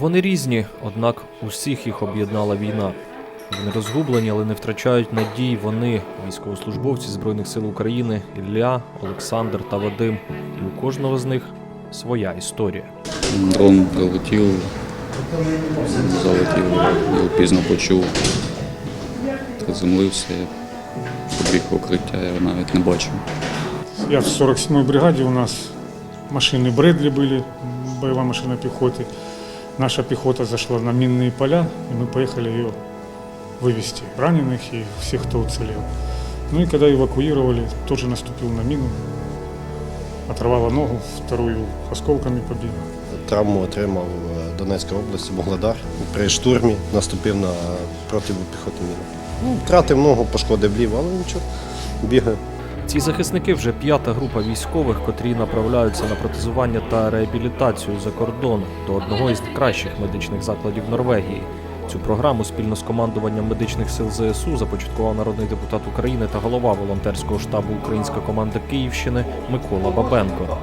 Вони різні, однак усіх їх об'єднала війна. Вони розгублені, але не втрачають надій. Вони військовослужбовці Збройних сил України Ілля, Олександр та Вадим. І у кожного з них своя історія. Дрон прилетів, залетів, його пізно почув. Приземлився, я побіг в укриття, я його навіть не бачив. Я в 47-й бригаде, у нас машины Брэдли были, боевая машина пехоты. Наша пехота зашла на минные поля, и мы поехали ее вывести, раненых и всех, кто уцелел. Ну и когда эвакуировали, тоже наступил на мину, оторвала ногу, вторую осколками побила. Травму отримав в Донецькій області, Моглодар. При штурмі наступив на протипіхотну міну. Ну, втратив ногу, пошкодив ліву, але нічого, бігає. Ці захисники вже п'ята група військових, котрі направляються на протезування та реабілітацію за кордон до одного із кращих медичних закладів Норвегії. Цю програму спільно з командуванням медичних сил ЗСУ започаткував народний депутат України та голова волонтерського штабу Українська команда Київщини Микола Бабенко.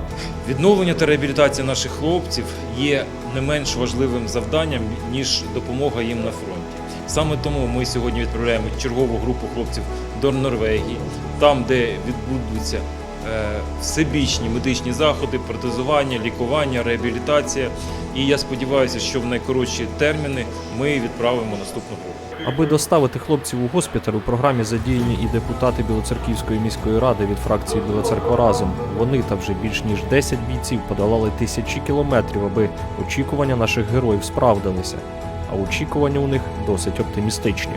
Відновлення та реабілітація наших хлопців є не менш важливим завданням, ніж допомога їм на фронті. Саме тому ми сьогодні відправляємо чергову групу хлопців до Норвегії, там, де відбудуться е, всебічні медичні заходи, протезування, лікування, реабілітація. І я сподіваюся, що в найкоротші терміни ми відправимо наступну групу. Аби доставити хлопців у госпіталь, у програмі задіяні і депутати Білоцерківської міської ради від фракції Біла Церква разом. Вони та вже більш ніж 10 бійців подолали тисячі кілометрів, аби очікування наших героїв справдилися. А очікування у них досить оптимістичні.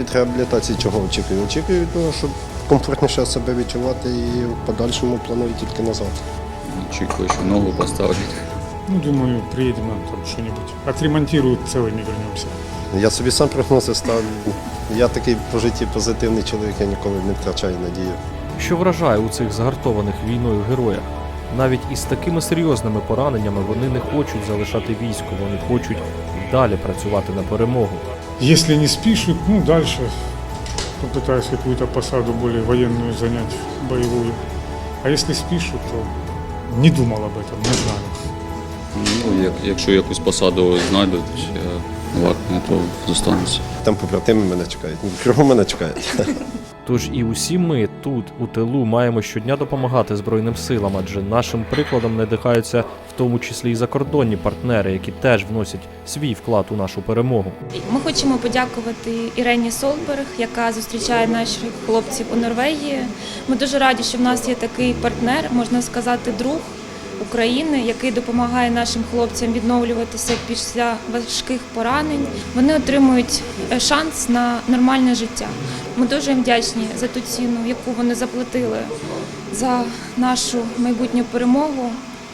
Від реабілітації чого очікую? Очікую від того, щоб комфортніше себе відчувати і в подальшому планую тільки назад. Очікую, що ногу поставлять. Ну, думаю, приедем нам там что-нибудь. Отремонтируют, целыми вернемся. Я собі сам прогнози ставлю. Я такий по житті позитивний чоловік, я ніколи не втрачаю надію. Що вражає у цих згартованих війною героях? Навіть із такими серйозними пораненнями вони не хочуть залишати військо, вони хочуть і далі працювати на перемогу. Если не спишут, ну дальше попытаюсь какую-то посаду более военную занять, боевую. А если спишут, то не думал об этом, не знаю. Ну, як, якщо якусь посаду знайдуть, вакне, то зостануся. Там побратими мене чекають, ну, кругом мене чекають. Тож і усі ми тут, у тилу, маємо щодня допомагати Збройним силам, адже нашим прикладом надихаються в тому числі і закордонні партнери, які теж вносять свій вклад у нашу перемогу. Ми хочемо подякувати Ірені Солберг, яка зустрічає наших хлопців у Норвегії. Ми дуже раді, що в нас є такий партнер, можна сказати, друг України, який допомагає нашим хлопцям відновлюватися після важких поранень. Вони отримують е, шанс на нормальне життя. Ми дуже їм вдячні за ту ціну, яку вони заплатили за нашу майбутню перемогу.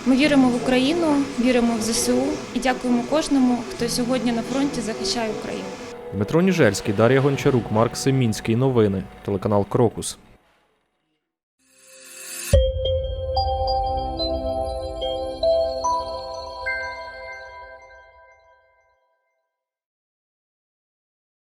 Ми віримо в Україну, віримо в ЗСУ і дякуємо кожному, хто сьогодні на фронті захищає Україну. Дмитро Ніжельський, Дар'я Гончарук, Марк Семінський. Новини. Телеканал Крокус.